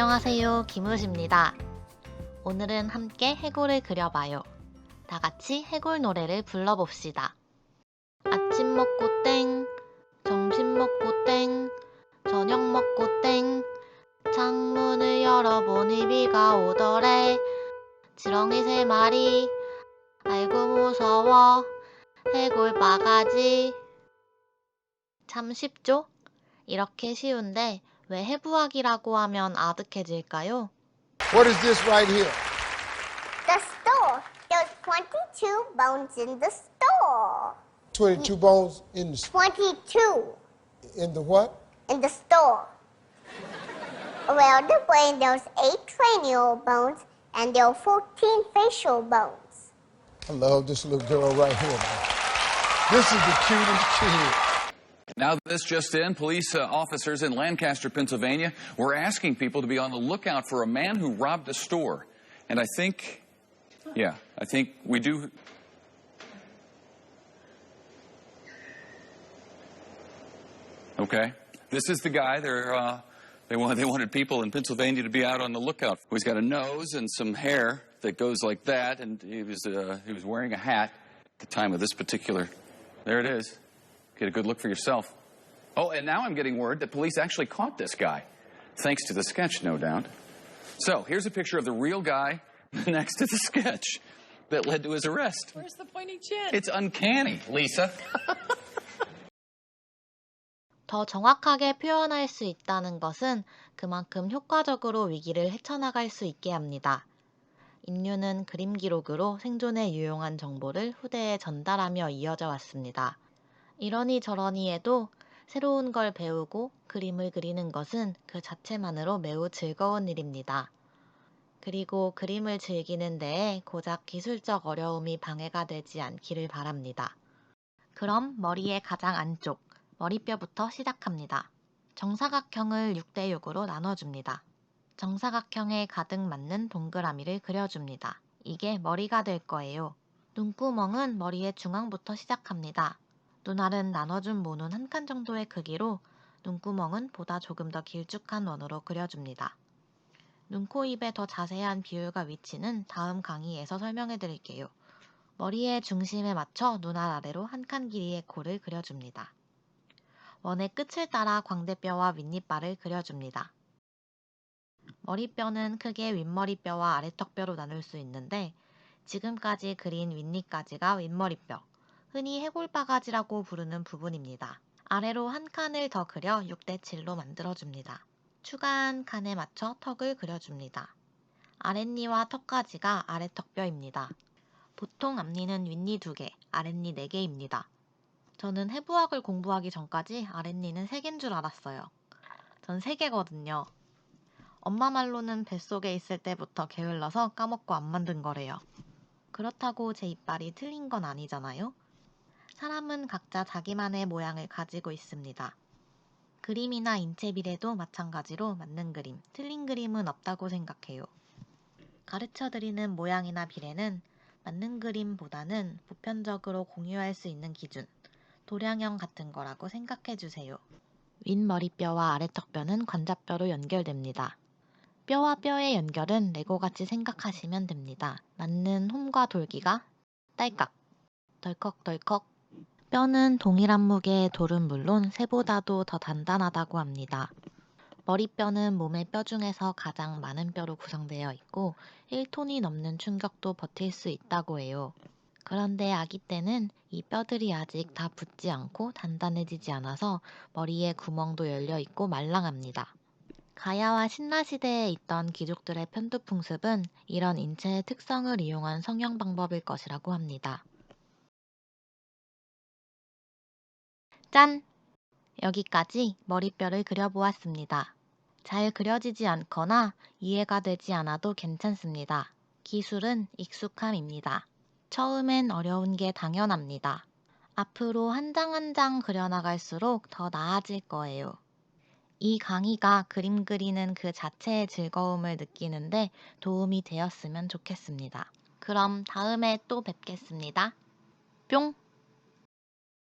안녕하세요. 김우시입니다. 오늘은 함께 해골을 그려봐요. 다 같이 해골 노래를 불러봅시다. 아침 먹고 땡, 점심 먹고 땡, 저녁 먹고 땡, 창문을 열어보니 비가 오더래. 지렁이 세 마리, 아이고 무서워, 해골 바가지. 참 쉽죠? 이렇게 쉬운데 왜 해부학이라고 하면 아득해질까요? What is this right here? The store. There's 22 bones in the store. 22 bones in the 22 in the what? in the store. Around the brain, there's 8 cranial bones and there are 14 facial bones. I love this little girl right here. man. This is the cutest kid. Now, this just in, police uh, officers in Lancaster, Pennsylvania, were asking people to be on the lookout for a man who robbed a store. And I think, yeah, I think we do. Okay, this is the guy. They're, uh, they, they wanted people in Pennsylvania to be out on the lookout. He's got a nose and some hair that goes like that, and he was, uh, he was wearing a hat at the time of this particular. There it is. Get a good look for yourself. Oh, and now I'm getting word that police actually caught this guy, thanks to the sketch, no doubt. So here's a picture of the real guy next to the sketch that led to his arrest. Where's the pointy chin? It's uncanny, Lisa. 더 정확하게 표현할 수 있다는 것은 그만큼 효과적으로 위기를 헤쳐나갈 수 있게 합니다. 인류는 그림 기록으로 생존에 유용한 정보를 후대에 전달하며 이어져 왔습니다. 이러니 저러니 해도 새로운 걸 배우고 그림을 그리는 것은 그 자체만으로 매우 즐거운 일입니다. 그리고 그림을 즐기는 데에 고작 기술적 어려움이 방해가 되지 않기를 바랍니다. 그럼 머리의 가장 안쪽, 머리뼈부터 시작합니다. 정사각형을 6대6으로 나눠줍니다. 정사각형에 가득 맞는 동그라미를 그려줍니다. 이게 머리가 될 거예요. 눈구멍은 머리의 중앙부터 시작합니다. 눈알은 나눠준 모눈 한 칸 정도의 크기로 눈구멍은 보다 조금 더 길쭉한 원으로 그려줍니다. 눈, 코, 입의 더 자세한 비율과 위치는 다음 강의에서 설명해 드릴게요. 머리의 중심에 맞춰 눈알 아래로 한 칸 길이의 코를 그려줍니다. 원의 끝을 따라 광대뼈와 윗니빨을 그려줍니다. 머리뼈는 크게 윗머리뼈와 아래턱뼈로 나눌 수 있는데 지금까지 그린 윗니까지가 윗머리뼈, 흔히 해골바가지라고 부르는 부분입니다. 아래로 한 칸을 더 그려 6대7로 만들어줍니다. 추가한 칸에 맞춰 턱을 그려줍니다. 아랫니와 턱까지가 아래턱뼈입니다. 보통 앞니는 윗니 2개, 아랫니 4개입니다. 저는 해부학을 공부하기 전까지 아랫니는 3개인 줄 알았어요. 전 3개거든요. 엄마 말로는 뱃속에 있을 때부터 게을러서 까먹고 안 만든 거래요. 그렇다고 제 이빨이 틀린 건 아니잖아요? 사람은 각자 자기만의 모양을 가지고 있습니다. 그림이나 인체 비례도 마찬가지로 맞는 그림, 틀린 그림은 없다고 생각해요. 가르쳐 드리는 모양이나 비례는 맞는 그림보다는 보편적으로 공유할 수 있는 기준, 도량형 같은 거라고 생각해 주세요. 윗머리뼈와 아래턱뼈는 관자뼈로 연결됩니다. 뼈와 뼈의 연결은 레고같이 생각하시면 됩니다. 맞는 홈과 돌기가 딸깍, 덜컥덜컥. 뼈는 동일한 무게의 돌은 물론 새보다도 더 단단하다고 합니다. 머리뼈는 몸의 뼈 중에서 가장 많은 뼈로 구성되어 있고 1톤이 넘는 충격도 버틸 수 있다고 해요. 그런데 아기 때는 이 뼈들이 아직 다 붙지 않고 단단해지지 않아서 머리에 구멍도 열려 있고 말랑합니다. 가야와 신라 시대에 있던 귀족들의 편두풍습은 이런 인체의 특성을 이용한 성형 방법일 것이라고 합니다. 짠! 여기까지 머리뼈를 그려보았습니다. 잘 그려지지 않거나 이해가 되지 않아도 괜찮습니다. 기술은 익숙함입니다. 처음엔 어려운 게 당연합니다. 앞으로 한 장 한 장 그려나갈수록 더 나아질 거예요. 이 강의가 그림 그리는 그 자체의 즐거움을 느끼는데 도움이 되었으면 좋겠습니다. 그럼 다음에 또 뵙겠습니다. 뿅!